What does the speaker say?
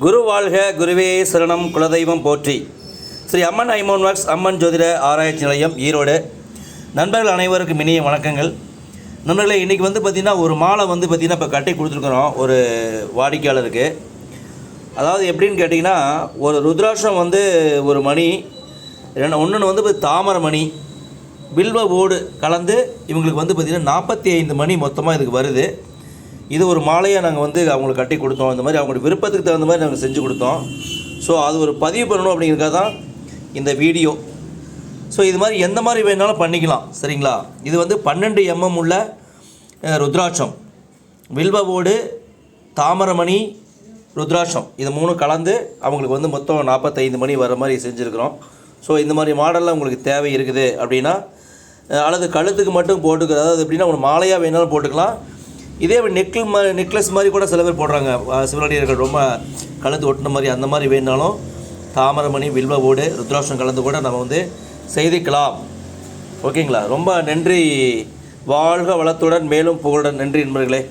குரு வாழ்க குருவே சரணம் குலதெய்வம் போற்றி. ஸ்ரீ அம்மன் ஐமோன் ஒர்க்ஸ் அம்மன் ஜோதிட ஆராய்ச்சி நிலையம் ஈரோடு. நண்பர்கள் அனைவருக்கும் இனிய வணக்கங்கள். நண்பர்களே இன்றைக்கி வந்து பார்த்திங்கன்னா ஒரு மாலை வந்து பார்த்திங்கன்னா இப்போ கட்டி கொடுத்துருக்குறோம். ஒரு வாடிக்கையாளருக்கு. அதாவது எப்படின்னு கேட்டிங்கன்னா ஒரு ருத்ராட்சம் வந்து ஒரு மணி ரெண்டு ஒன்று வந்து இப்ப தாமரை மணி பில்வ ஓடு கலந்து இவங்களுக்கு வந்து பார்த்திங்கன்னா நாற்பத்தி ஐந்து மணி மொத்தமாக இதுக்கு வருது. இது ஒரு மாலையை நாங்கள் வந்து அவங்களுக்கு கட்டி கொடுத்தோம். இந்த மாதிரி அவங்களோட விருப்பத்துக்கு தகுந்த மாதிரி நாங்கள் செஞ்சு கொடுத்தோம். ஸோ அது ஒரு பதிவு பண்ணணும் அப்படிங்கிறக்காக தான் இந்த வீடியோ. ஸோ இது மாதிரி எந்த மாதிரி வேணாலும் பண்ணிக்கலாம். சரிங்களா? இது வந்து பன்னெண்டு எம்எம் உள்ள ருத்ராட்சம். வில்வவோடு தாமரமணி ருத்ராட்சம். இது மூணு கலந்து அவங்களுக்கு வந்து மொத்தம் நாற்பத்தைந்து மணி வர மாதிரி செஞ்சுருக்குறோம். ஸோ இந்த மாதிரி மாடலில் உங்களுக்கு தேவை இருக்குது அப்படின்னா அல்லது கழுத்துக்கு மட்டும் போட்டுக்க அதாவது எப்படின்னா உங்களுக்கு மாலையாக வேணாலும் போட்டுக்கலாம். இதே நெக்கிள் மா நெக்லஸ் மாதிரி கூட சில பேர் போடுறாங்க. அஹ், சிவனடியர்கள் ரொம்ப கலந்து ஒட்டின மாதிரி அந்த மாதிரி வேணாலும் தாமரமணி ஓடு ருத்ராட்சம் கலந்து கூட நம்ம வந்து செய்திக்கலாம். ஓகேங்களா? ரொம்ப நன்றி. வாழ்க வளத்துடன் மேலும் புகழுடன். நன்றி நண்பர்களே.